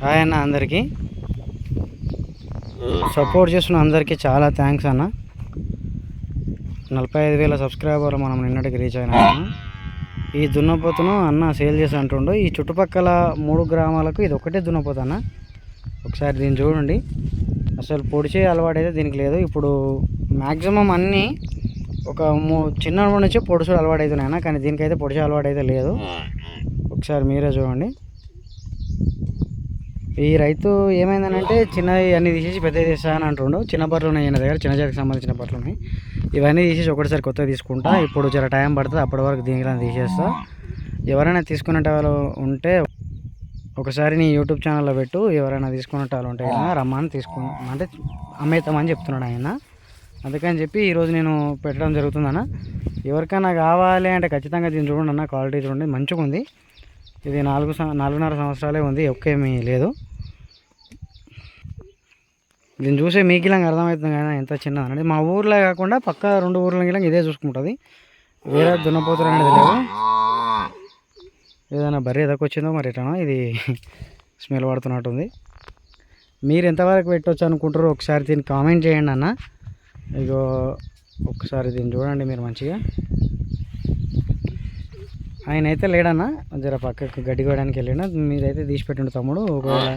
Hi అన్న అందరికీ. Support చేస్తున్న అందరికీ చాలా థ్యాంక్స్ అన్న. నలభై ఐదు వేల సబ్స్క్రైబర్లు మనం నిన్నటికి రీచ్ అయినా ఈ దున్నపోతును అన్న సేల్ చేసి అంటుండు ఈ చుట్టుపక్కల మూడు గ్రామాలకు ఇది ఒకటే దున్నపోతు అన్న. ఒకసారి దీన్ని చూడండి. అసలు పొడిచే అలవాటు అయితే దీనికి లేదు. ఇప్పుడు మ్యాక్సిమం అన్నీ ఒక మూ చిన్నప్పటి నుంచి పొడుచుడు అలవాటు అవుతున్నాయన్న కానీ దీనికైతే పొడిచే అలవాటు అయితే లేదు. ఒకసారి మీరే చూడండి. ఈ రైతు ఏమైందనంటే చిన్నవి అన్ని తీసేసి పెద్దవి తీసా అని అంటుండు. చిన్న బట్టలు ఉన్నాయి ఆయన దగ్గర చిన్న జాతికి సంబంధించిన బట్టలు ఉన్నాయి. ఇవన్నీ తీసేసి ఒకటిసారి కొత్తగా తీసుకుంటా. ఇప్పుడు జర టైం పడుతుంది అప్పటి వరకు దీనికి తీసేస్తా. ఎవరైనా తీసుకునేట వాళ్ళు ఉంటే ఒకసారి నీ యూట్యూబ్ ఛానల్లో పెట్టు. ఎవరైనా తీసుకునేట వాళ్ళు ఉంటే కనుక రమ్మని తీసుకు అంటే అమ్మేతామని చెప్తున్నాడు ఆయన. అందుకని చెప్పి ఈరోజు నేను పెట్టడం జరుగుతుందన్న. ఎవరికైనా కావాలి అంటే ఖచ్చితంగా దీన్ని చూడండి అన్న క్వాలిటీ చూడండి. మంచిగా ఉంది ఇది నాలుగు నాలుగున్నర సంవత్సరాలే ఉంది ఒక్కేమీ లేదు. దీన్ని చూసే మీకు అర్థమవుతుంది కదా ఎంత చిన్నది అనేది. మా ఊర్లో కాకుండా పక్క రెండు ఊర్ల ఇదే చూసుకుంటుంది. వేరే దున్నపోతులు అనేది లేవు. ఏదైనా బర్రె ఎదకొచ్చిందో మరి ఎట్లనో ఇది స్మెల్ పడుతున్నట్టుంది. మీరు ఎంతవరకు పెట్టవచ్చు అనుకుంటారో ఒకసారి దీన్ని కామెంట్ చేయండి అన్న. ఇగో ఒకసారి దీన్ని చూడండి మీరు మంచిగా. ఆయన అయితే లేడన్నా. జర పక్కకు గడ్డి కోయడానికి వెళ్ళినా మీరైతే తీసి పెట్టండి తమ్ముడు. ఒకవేళ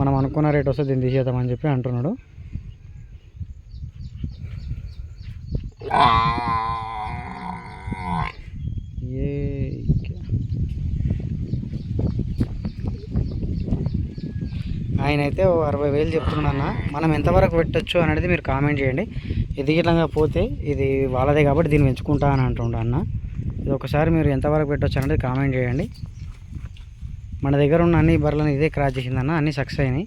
మనం అనుకున్న రేట్ వస్తే దీన్ని తీసేద్దామని చెప్పి అంటున్నాడు. ఏ ఆయన అయితే అరవై వేలు చెప్తున్నాడన్న. మనం ఎంతవరకు పెట్టచ్చు అనేది మీరు కామెంట్ చేయండి. ఇది పోతే ఇది వాళ్ళదే కాబట్టి దీన్ని పెంచుకుంటా అని అంటుండ అన్న ఇది ఒకసారి మీరు ఎంతవరకు పెట్టవచ్చు అనేది కామెంట్ చేయండి. మన దగ్గర ఉన్న అన్ని బర్రెలను ఇదే క్రాస్ చేసిందన్న అన్ని సక్సెస్ అయినాయి.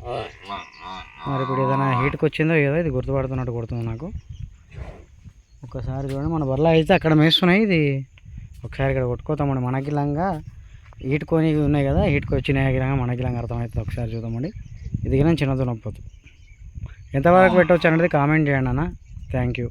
మరి ఇప్పుడు ఏదైనా హీట్కి వచ్చిందో ఏదో ఇది గుర్తుపడుతున్నట్టు కొడుతుంది నాకు. ఒకసారి చూడండి మన బర్రెలు అయితే అక్కడ మేస్తున్నాయి. ఇది ఒకసారి ఇక్కడ కొట్టుకోతామండి. మనకిలంగా ఈటుకొని ఉన్నాయి కదా ఈటుకు వచ్చినాయి గిరంగా మనకిలంగా అర్థమవుతుంది. ఒకసారి చూద్దామండి. ఇది కానీ చిన్నది నొప్పదు ఎంతవరకు పెట్టవచ్చు అనేది కామెంట్ చేయండి అన్న. Thank you